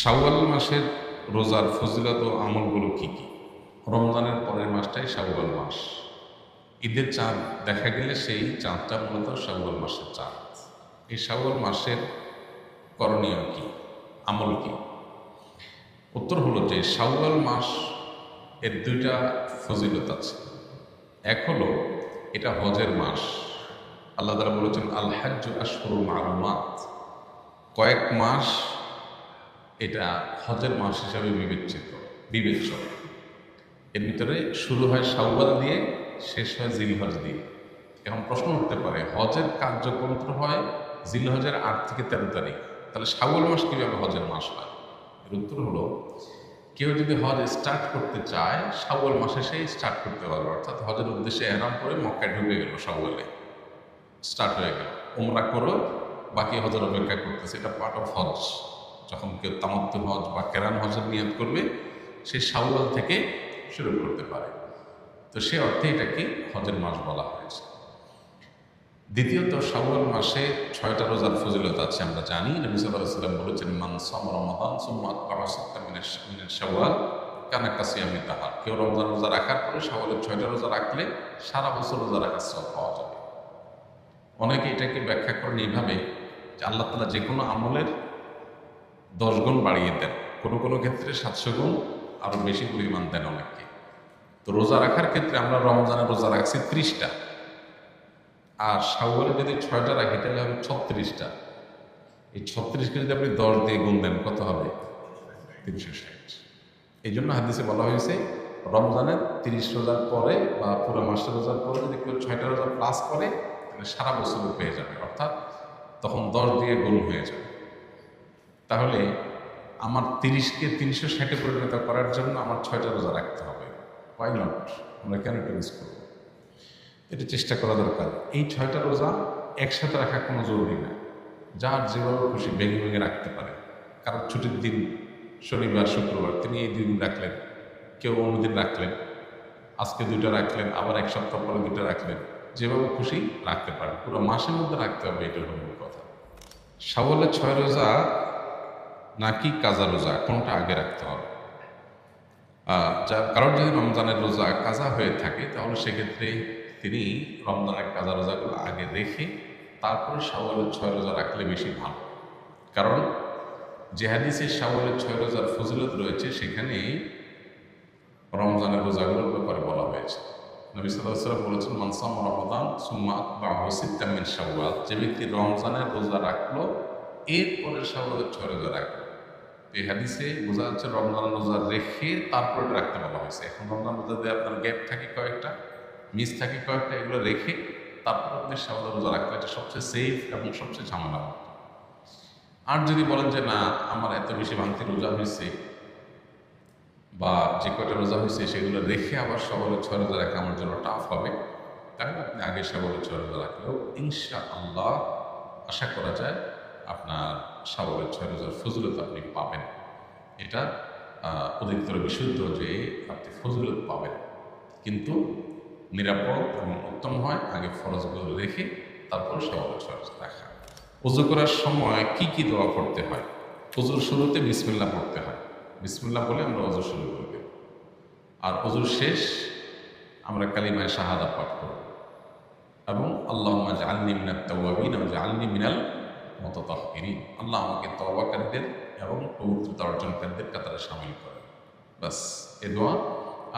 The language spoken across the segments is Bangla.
শাওয়াল মাসের রোজার ফজিলত ও আমলগুলো কি কি? রমজানের পরের মাসটাই শাওয়াল মাস। ঈদের চাঁদ দেখা গেলে সেই চাঁদটা মূলত শাওয়াল মাসের চাঁদ। এই শাওয়াল মাসের করণীয় কি? আমল কি? উত্তর হলো যে শাওয়াল মাস এর দুইটা ফজিলত আছে। এক হলো এটা হজের মাস। আল্লাহ তালা বলেছেন আল হাজ্জু আশহুরু মালুমাত কয়েক মাস এটা হজের মাস হিসাবে বিবেচিত, বিবেচ্য। এর ভিতরে শুরু হয় শাওয়াল দিয়ে, শেষ হয় জিলহজ দিয়ে। এখন প্রশ্ন উঠতে পারে, হজের তো হয় জিলহজের আট থেকে তেরো তারিখ। তাহলে শাওয়াল মাস কীভাবে হজের মাস হয়? এর উত্তর হলো, কেউ যদি হজ স্টার্ট করতে চায়, শাওয়াল মাসে সেই স্টার্ট করতে পারবে। অর্থাৎ হজের উদ্দেশ্যে এহরাম করে মক্কায় ঢুকে গেল শাওয়ালে। স্টার্ট হয়ে গেল। ওমরা করো, বাকি হজের অপেক্ষা করতেছে, এটা পার্ট অফ হজ। যখন কেউ তামাত্তুল হজ বা কেরান হজের নিয়ত করবে, সে শাওয়াল থেকে শুরু করতে পারে। তো সে অর্থে এটাকে হজের মাস বলা হয়েছে। দ্বিতীয়ত, শাওয়াল মাসে ছয়টা রোজার ফজিলত আছে, আমরা জানি। নবী সাল্লাম বলেছেন, মান সম রমাদান মিনের শাওয়াল কানা কাসিয়ামি তাহার। কেউ রমজান রোজা রাখার পরে শাওয়ালের ছয়টা রোজা রাখলে সারা বছর রোজা রাখার সব পাওয়া যাবে। অনেকে এটাকে ব্যাখ্যা করেন এইভাবে যে আল্লাহ তালা যে কোনো আমলের দশ গুণ বাড়িয়ে দেন। কোনো কোনো ক্ষেত্রে সাতশো গুণ আরও বেশি পরিমাণ দেন অনেককে। তো রোজা রাখার ক্ষেত্রে আমরা রমজানে রোজা রাখছি ত্রিশটা। আর শাওয়ালে যদি ছয়টা রাখি, তাহলে হবে ছত্রিশটা। এই ছত্রিশকে যদি আপনি দশ দিয়ে গুণ দেন, কত হবে? তিনশো ষাট। এই জন্য হাদিসে বলা হয়েছে, রমজানের তিরিশ রোজার পরে বা পুরো মাসের রোজার পরে যদি কেউ ছয়টা রোজা প্লাস করে, তাহলে সারা বছর পেয়ে যাবে। অর্থাৎ তখন দশ দিয়ে গুণ হয়ে যাবে। তাহলে আমার তিরিশকে তিনশো ষাটে পরিণত করার জন্য আমার ছয়টা রোজা রাখতে হবে। ওয়াই নট আমরা কেন এটা মিস করব? এটা চেষ্টা করা দরকার। এই ছয়টা রোজা একসাথে রাখা কোনো জরুরি না। যার যেভাবে খুশি ভেঙে ভেঙে রাখতে পারে। কারণ ছুটির দিন শনিবার, শুক্রবার, তিনি এই দুই দিন রাখলেন, কেউ অন্যদিন রাখলেন, আজকে দুইটা রাখলেন, আবার এক সপ্তাহ পরে দুইটা রাখলেন, যেভাবে খুশি রাখতে পারেন। পুরো মাসের মধ্যে রাখতে হবে এটা হলো কথা। সাবলের ছয় রোজা নাকি কাজা রোজা? কোনটা আগে রাখতে হবে? যা কারোর যদি রমজানের রোজা কাজা হয়ে থাকে, তাহলে সেক্ষেত্রে তিনি রমজানের কাজা রোজাগুলো আগে রেখে তারপরে শাওয়ালের ছয় রোজা রাখলে বেশি ভালো। কারণ যে হাদিসে শাওয়ালের ছয় রোজার ফজিলত রয়েছে, সেখানে রমজানের রোজাগুলোর ব্যাপারে বলা হয়েছে। নবী সাল্লাহ বলেছেন মানসাম রমদান, সুম্মা বা হসিদ্দামিন শাওয়াল। যে ব্যক্তি রমজানের রোজা রাখল এরপরে ছয় রোজা রাখল এই হাদিসে বোঝা যাচ্ছে রমজান রোজা রেখে তারপরে রাখতে বলা হয়েছে। এখন রমজান দিয়ে আপনার গ্যাপ থাকে কয়েকটা মিস থাকে কয়েকটা, এগুলো রেখে তারপর আপনি শাওয়াল রোজা রাখতে এটা সবচেয়ে সেফ এবং সবচেয়ে ঝামেলা আর যদি বলেন যে না, আমার এত বেশি ভাঙতি রোজা হয়েছে বা যে কয়টা রোজা হয়েছে সেগুলো রেখে আবার সবলের ছয় রোজা রাখা আমার জন্য টাফ হবে, তাহলে আপনি আগে সবলের ছয় রোজা রাখলেও ইনশা আল্লাহ আশা করা যায় আপনার সাবলের ছয় রোজার ফজলত আপনি পাবেন। এটা অধিকতর বিশুদ্ধ যে আপনি ফজলত পাবেন। কিন্তু নিরাপদ এবং উত্তম হয়, আগে ফরজগুলো রেখে তারপর সবলের ছয় রোজা রাখা। উজু করার সময় কি কি দোয়া পড়তে হয়? উজুর শুরুতে বিসমিল্লা পড়তে হয়। বিসমিল্লা বলে আমরা অজু শুরু করব। আর অজুর শেষ, আমরা কালিমায় শাহাদা পাঠ করব। এবং আল্লাহ জালনি মিনাল তাওয়াবিন জালনি মিনাল মত আল্লাহ আমাকে তওবাকারীদের এবং পবিত্রতা অর্জনকারীদের কাতারে সামিল করে বাস এ দোয়া।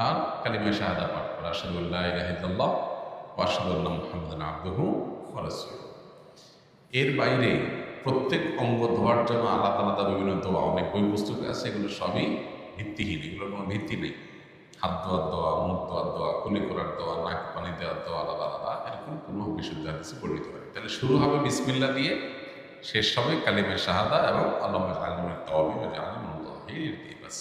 আর কালিমায় শাহাদা পাঠ করা। আশহাদুল্লাহ ইলাহা ইল্লাল্লাহ ওয়া আশহাদু মুহাম্মাদান আবদুহু এর বাইরে প্রত্যেক অঙ্গ ধোয়ার জন্য আলাদা আলাদা বিভিন্ন দোয়া, অনেক বই পুস্তক আছে, এগুলো সবই ভিত্তিহীন, এগুলোর কোনো ভিত্তি নেই। হাত ধোয়ার দোয়া, মুখ ধোয়ার দোয়া, কুলি করার দোয়া, নাক পানি দেওয়ার দোয়া, আলাদা আলাদা। এরকম কোনো বিশুদ্ধ হাদিসে পরিণত হয় তাহলে শুরু হবে বিসমিল্লা দিয়ে শেষ হবে কালিমের শাহাদা এবং আলমের আলমের তওয়াবি আলম দিয়ে বাস